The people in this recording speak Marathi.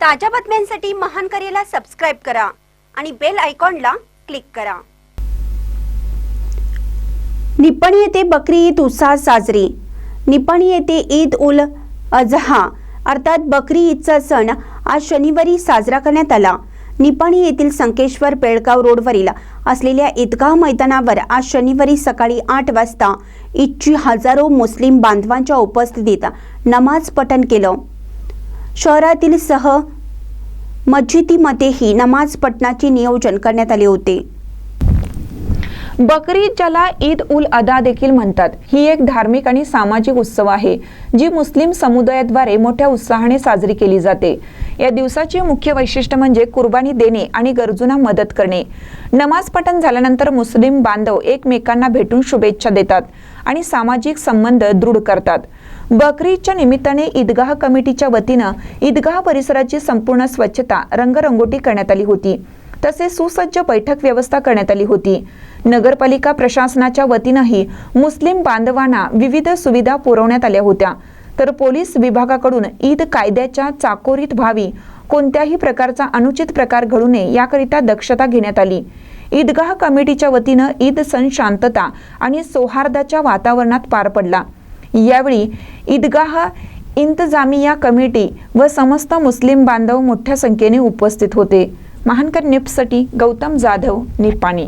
ताज्या बातम्यांसाठी महान करेला सबस्क्राईब करा आणि बेल आयकॉनला क्लिक करा. निपाणी येथे बकरी ईद उत्साहात साजरी. निपाणी येथे ईद उल अजहा अर्थात बकरी ईदचा सण आज शनिवारी साजरा करण्यात आला. निपाणी येथील संकेश्वर पेळगाव रोडवरील असलेल्या ईदगाह मैदानावर आज शनिवारी सकाळी आठ वाजता ईदची हजारो मुस्लिम बांधवांच्या उपस्थितीत नमाज पठण केलं. शहरातील सह मस्जिदीमध्येही नमाज पठणाचे नियोजन करण्यात आले होते. बकरी ज्याला ईद उल अदा देखील म्हणतात ही एक धार्मिक आणि सामाजिक उत्सव आहे जी मुस्लिम समुदायाद्वारे मोठ्या उत्साहाने साजरी केली जाते. या दिवसाचे मुख्य वैशिष्ट्य म्हणजे कुर्बानी देणे आणि गरजूंना मदत करणे. नमाज पठण झाल्यानंतर मुस्लिम बांधव एकमेकांना भेटून शुभेच्छा देतात आणि सामाजिक संबंध दृढ करतात. बकरीदच्या निमित्ताने ईदगाह कमिटीच्या वतीनं ईदगाह परिसराची संपूर्ण स्वच्छता रंगरंगोटी करण्यात आली होती. तसेच सुसज्ज बैठक व्यवस्था करण्यात आली होती. नगरपालिका प्रशासनाच्या वतीनंही मुस्लिम बांधवांना विविध सुविधा पुरवण्यात आल्या होत्या. तर पोलीस विभागाकडून ईद कायद्याच्या चाकोरीत व्हावी कोणत्याही प्रकारचा अनुचित प्रकार घडू नये याकरिता दक्षता घेण्यात आली. ईदगाह कमिटीच्या वतीनं ईद सण शांतता आणि सौहार्दाच्या वातावरणात पार पडला. यावेळी ईदगाह इंतजामिया कमिटी व समस्त मुस्लिम बांधव मोठ्या संख्येने उपस्थित होते. महानकर निप्ससाठी गौतम जाधव निपाणी.